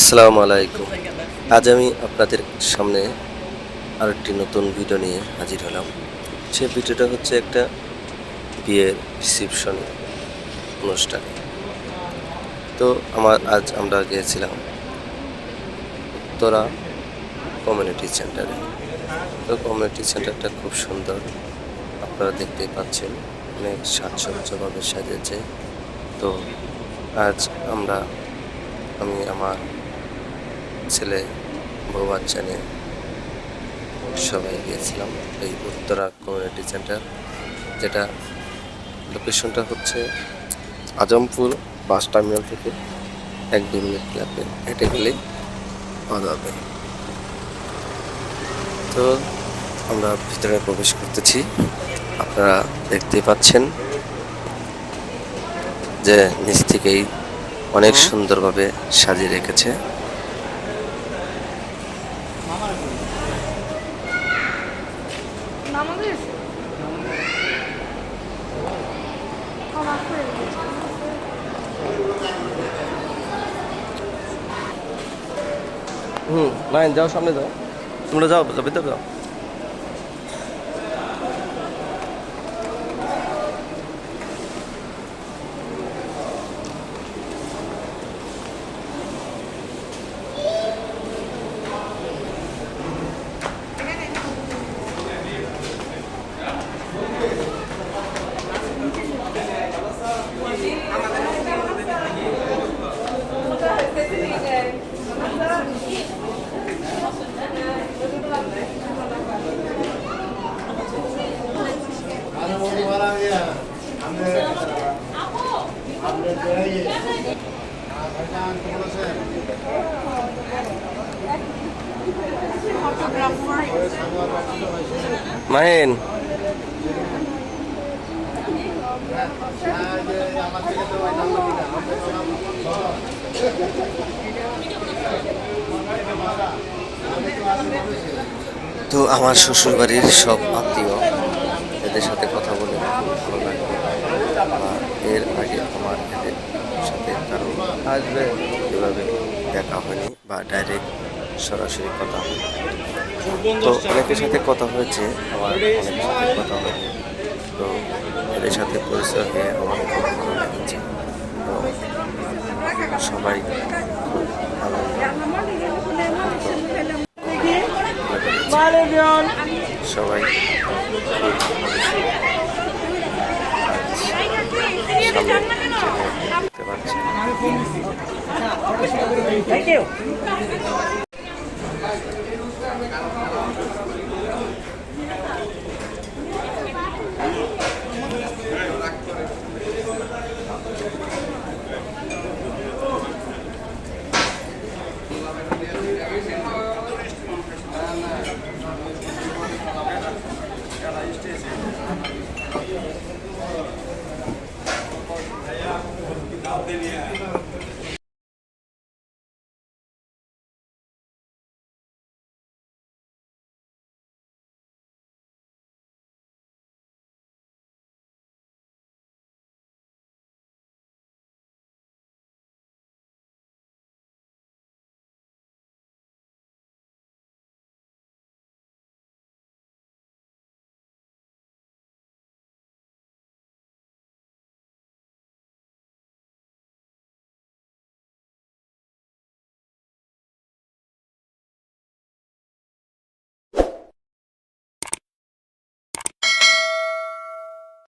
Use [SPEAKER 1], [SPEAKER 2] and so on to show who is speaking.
[SPEAKER 1] আসসালামু আলাইকুম। আজ আমি আপনাদের সামনে আরেকটি নতুন ভিডিও নিয়ে হাজির হলাম। সে ভিডিওটা হচ্ছে একটা বিয়ের রিসিপশন অনুষ্ঠান। তো আমার আজ আমরা গিয়েছিলাম উত্তরা কমিউনিটি সেন্টারে তো কমিউনিটি সেন্টারটা খুব সুন্দর। আপনারা দেখতেই পাচ্ছেন, অনেক সাজসজ্জাভাবে সাজিয়েছে তো আজ আমরা, আমি, আমার ছেলে বউ বাচ্চা নিয়ে সবাই গিয়েছিলাম এই উত্তরা কমিউনিটি সেন্টার যেটা লোকেশনটা হচ্ছে আজমপুর বাস টার্মিনাল থেকে এক দু মিনিট লাগবে হেঁটে গেলেই পাওয়া যাবে তো আমরা ভিতরে প্রবেশ করতেছি। আপনারা দেখতেই পাচ্ছেন যে নিচ থেকেই অনেক সুন্দরভাবে সাজিয়ে রেখেছে
[SPEAKER 2] নামাজ হয়েছে নামাজ হয়ে গেছে
[SPEAKER 1] হুম নাইন যাও সামনে যাও। তোমরা যাও যাবে তো যাও। মাহিন তো আমার শ্বশুর বাড়ির সব আত্মীয় এদের সাথে কথা বলে খুব ভালো লাগে আর এর আগে আমার এদের সাথে কারও আসবে। এভাবে দেখা হয়নি বা ডাইরেক্ট সরাসরি কথা হয়নি। তো অনেকের সাথে কথা হয়েছে আমার অনেকের সাথে কথা হয়নি। তো এদের সাথে পরিচয় হয়ে আমার খুব ভালো লাগছে। তো সবাই আনন্দ সবাই। দেখতে পাচ্ছি
[SPEAKER 3] Thank you.